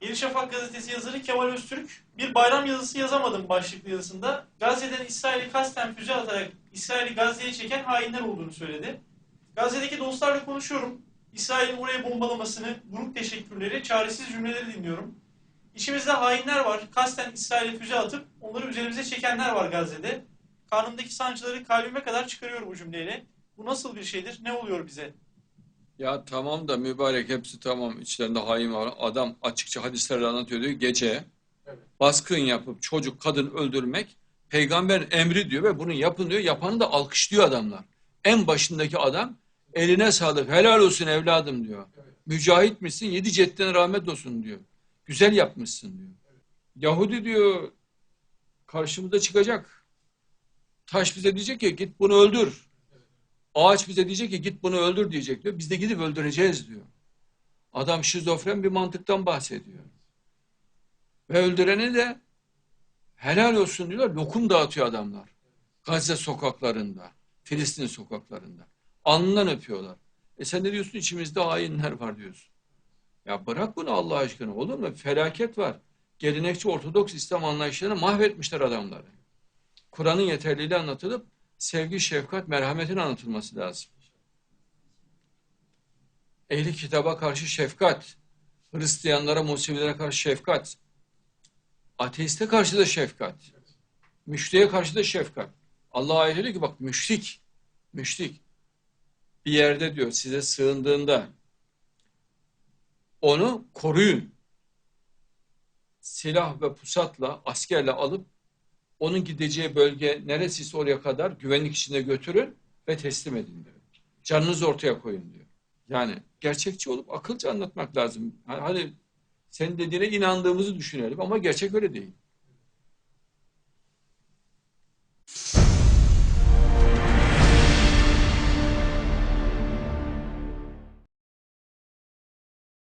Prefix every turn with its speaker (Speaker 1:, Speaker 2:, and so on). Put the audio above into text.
Speaker 1: Yeni Şafak gazetesi yazarı Kemal Öztürk bir bayram yazısı yazamadım başlıklı yazısında. Gazze'den İsrail'i kasten füze atarak İsrail'i Gazze'ye çeken hainler olduğunu söyledi. Gazze'deki dostlarla konuşuyorum. İsrail'in oraya bombalamasını, grup teşekkürleri, çaresiz cümleleri dinliyorum. İçimizde hainler var. Kasten İsrail'e füze atıp onları üzerimize çekenler var Gazze'de. Karnımdaki sancıları kalbime kadar çıkarıyor bu cümleyle. Bu nasıl bir şeydir? Ne oluyor bize?
Speaker 2: Ya tamam da mübarek hepsi tamam. İçlerinde hain var. Adam açıkça hadislerle anlatıyor diyor. Gece baskın yapıp çocuk kadın öldürmek peygamberin emri diyor ve bunu yapın diyor. Yapanı da alkışlıyor adamlar. En başındaki adam eline sağlık helal olsun evladım diyor. Mücahit misin? Yedi cetten rahmet olsun diyor. Güzel yapmışsın diyor. Yahudi diyor karşımıza çıkacak. Taş bize diyecek ki git bunu öldür. Ağaç bize diyecek ki git bunu öldür diyecek diyor. Biz de gidip öldüreceğiz diyor. Adam şizofren bir mantıktan bahsediyor. Ve öldürene de helal olsun diyorlar. Lokum dağıtıyor adamlar. Gazze sokaklarında, Filistin sokaklarında. Alnından öpüyorlar. E sen ne diyorsun? İçimizde hainler var diyorsun. Ya bırak bunu Allah aşkına olur mu? Felaket var. Gelenekçi Ortodoks İslam anlayışlarını mahvetmişler adamları. Kur'an'ın yeterliliği anlatılıp sevgi, şefkat, merhametin anlatılması lazım. Ehli kitaba karşı şefkat, Hristiyanlara, Musevilere karşı şefkat, ateiste karşı da şefkat, müşriye karşı da şefkat. Allah ayet ki bak müşrik, müşrik bir yerde diyor size sığındığında onu koruyun. Silah ve pusatla, askerle alıp onun gideceği bölge neresiyse oraya kadar güvenlik içinde götürün ve teslim edin diyor. Canınızı ortaya koyun diyor. Yani gerçekçi olup akılcı anlatmak lazım. Hani senin dediğine inandığımızı düşünelim ama gerçek öyle değil.